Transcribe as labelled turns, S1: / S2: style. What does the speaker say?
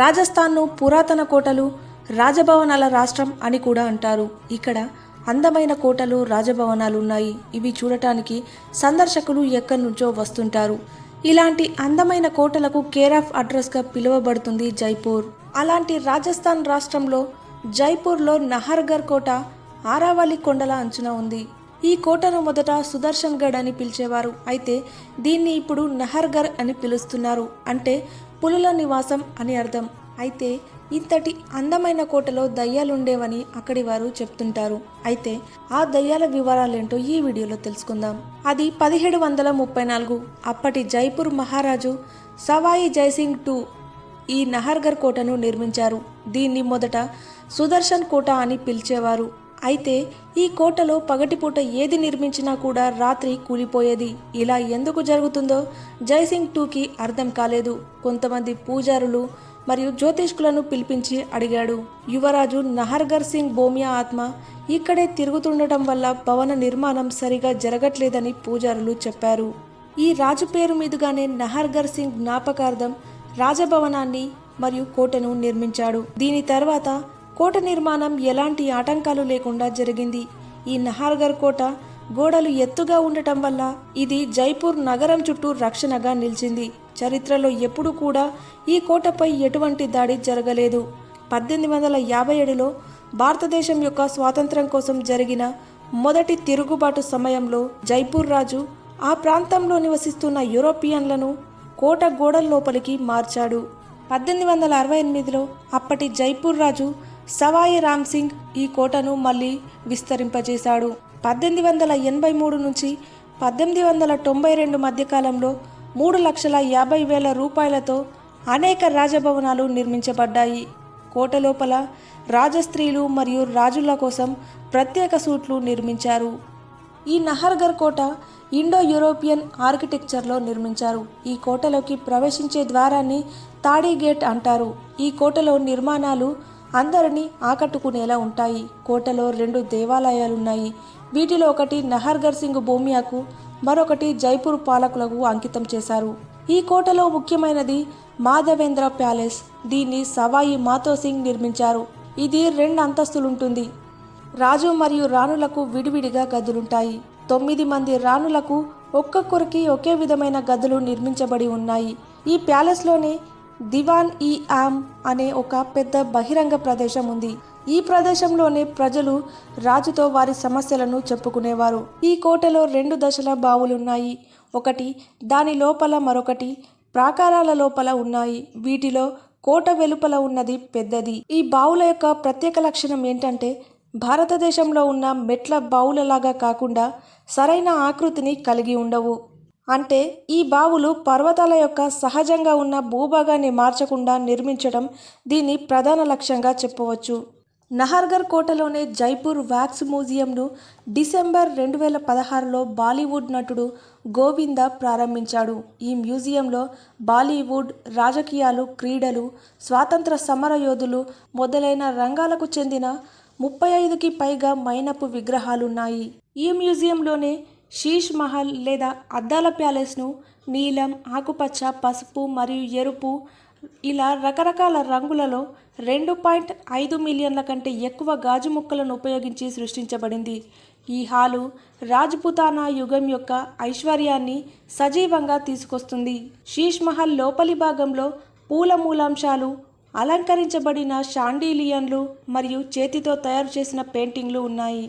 S1: రాజస్థాన్ను పురాతన కోటలు రాజభవనాల రాష్ట్రం అని కూడా అంటారు. ఇక్కడ అందమైన కోటలు రాజభవనాలు ఉన్నాయి ఇవి చూడటానికి సందర్శకులు ఎక్కడి నుంచో వస్తుంటారు. ఇలాంటి అందమైన కోటలకు కేర్ ఆఫ్ అడ్రస్గా పిలువబడుతుంది జైపూర్. అలాంటి రాజస్థాన్ రాష్ట్రంలో జైపూర్లో నహర్గర్ కోట ఆరావళి కొండల అంచున ఉంది. ఈ కోటను మొదట సుదర్శన్ గఢ్ అని పిలిచేవారు. అయితే దీన్ని ఇప్పుడు నహర్గర్ అని పిలుస్తున్నారు. అంటే పులుల నివాసం అని అర్థం. అయితే ఇంతటి అందమైన కోటలో దయ్యాలుండేవని అక్కడి వారు చెప్తుంటారు. అయితే ఆ దయ్యాల వివరాలేంటో ఈ వీడియోలో తెలుసుకుందాం. అది పదిహేడు వందల ముప్పై నాలుగు అప్పటి జైపూర్ మహారాజు సవాయి జైసింగ్ టూ ఈ నహర్గర్ కోటను నిర్మించారు. దీన్ని మొదట సుదర్శన్ కోట అని పిలిచేవారు. అయితే ఈ కోటలో పగటిపూట ఏది నిర్మించినా కూడా రాత్రి కూలిపోయేది. ఇలా ఎందుకు జరుగుతుందో జైసింగ్ టూకి అర్థం కాలేదు. కొంతమంది పూజారులు మరియు జ్యోతిష్కులను పిలిపించి అడిగాడు. యువరాజు నహర్గర్ సింగ్ బోమియా ఆత్మ ఇక్కడే తిరుగుతుండటం వల్ల భవన నిర్మాణం సరిగా జరగట్లేదని పూజారులు చెప్పారు. ఈ రాజు పేరు మీదుగానే నహర్గర్ సింగ్ జ్ఞాపకార్థం రాజభవనాన్ని మరియు కోటను నిర్మించాడు. దీని తర్వాత కోట నిర్మాణం ఎలాంటి ఆటంకాలు లేకుండా జరిగింది. ఈ నహార్గర్ కోట గోడలు ఎత్తుగా ఉండటం వల్ల ఇది జైపూర్ నగరం చుట్టూ రక్షణగా నిలిచింది. చరిత్రలో ఎప్పుడు కూడా ఈ కోటపై ఎటువంటి దాడి జరగలేదు. పద్దెనిమిది వందల యాభై ఏడులో భారతదేశం యొక్క స్వాతంత్ర్యం కోసం జరిగిన మొదటి తిరుగుబాటు సమయంలో జైపూర్ రాజు ఆ ప్రాంతంలో నివసిస్తున్న యూరోపియన్లను కోట గోడల లోపలికి మార్చాడు. పద్దెనిమిది వందల అరవై ఎనిమిదిలో అప్పటి జైపూర్ రాజు సవాయి రామ్ సింగ్ ఈ కోటను మళ్ళీ విస్తరింపజేశాడు. పద్దెనిమిది వందల ఎనభై మూడు నుంచి పద్దెనిమిది వందల తొంభై రెండు మధ్యకాలంలో మూడు లక్షల యాభై వేల రూపాయలతో అనేక రాజభవనాలు నిర్మించబడ్డాయి. కోట లోపల రాజస్త్రీలు మరియు రాజుల కోసం ప్రత్యేక సూట్లు నిర్మించారు. ఈ నహర్గర్ కోట ఇండో యూరోపియన్ ఆర్కిటెక్చర్లో నిర్మించారు. ఈ కోటలోకి ప్రవేశించే ద్వారాన్ని తాడీ గేట్ అంటారు. ఈ కోటలో నిర్మాణాలు అందరినీ ఆకట్టుకునేలా ఉంటాయి. కోటలో రెండు దేవాలయాలున్నాయి. వీటిలో ఒకటి నహర్గర్ సింగ్ బోమియాకు మరొకటి జైపూర్ పాలకులకు అంకితం చేశారు. ఈ కోటలో ముఖ్యమైనది మాధవేంద్ర ప్యాలెస్. దీన్ని సవాయి మాతో సింగ్ నిర్మించారు. ఇది రెండు అంతస్తులుంటుంది. రాజు మరియు రాణులకు విడివిడిగా గదులుంటాయి. తొమ్మిది మంది రాణులకు ఒక్కొక్కరికి ఒకే విధమైన గదులు నిర్మించబడి ఉన్నాయి. ఈ ప్యాలెస్లోనే దివాన్ ఈ ఆమ్ అనే ఒక పెద్ద బహిరంగ ప్రదేశం ఉంది. ఈ ప్రదేశంలోనే ప్రజలు రాజుతో వారి సమస్యలను చెప్పుకునేవారు. ఈ కోటలో రెండు దశల బావులున్నాయి. ఒకటి దాని లోపల మరొకటి ప్రాకారాల లోపల ఉన్నాయి. వీటిలో కోట వెలుపల ఉన్నది పెద్దది. ఈ బావుల యొక్క ప్రత్యేక లక్షణం ఏంటంటే భారతదేశంలో ఉన్న మెట్ల బావులలాగా కాకుండా సరైన ఆకృతిని కలిగి ఉండవు. అంటే ఈ బావులు పర్వతాల యొక్క సహజంగా ఉన్న భూభాగాన్ని మార్చకుండా నిర్మించడం దీని ప్రధాన లక్ష్యంగా చెప్పవచ్చు. నహర్గర్ కోటలోనే జైపూర్ వ్యాక్స్ మ్యూజియంను డిసెంబర్ రెండు వేల పదహారులో బాలీవుడ్ నటుడు గోవింద ప్రారంభించాడు. ఈ మ్యూజియంలో బాలీవుడ్ రాజకీయాలు క్రీడలు స్వాతంత్ర సమర యోధులు మొదలైన రంగాలకు చెందిన ముప్పై ఐదుకి పైగా మైనపు విగ్రహాలున్నాయి. ఈ మ్యూజియంలోనే శీష్ మహల్ లేదా అద్దాల ప్యాలెస్ను నీలం ఆకుపచ్చ పసుపు మరియు ఎరుపు ఇలా రకరకాల రంగులలో రెండు పాయింట్ ఐదు మిలియన్ల కంటే ఎక్కువ గాజు ముక్కలను ఉపయోగించి సృష్టించబడింది. ఈ హాలు రాజ్పుతానా యుగం యొక్క ఐశ్వర్యాన్ని సజీవంగా తీసుకొస్తుంది. శీష్ మహల్ లోపలి భాగంలో పూల మూలాంశాలు అలంకరించబడిన షాండీలియన్లు మరియు చేతితో తయారు చేసిన పెయింటింగ్లు ఉన్నాయి.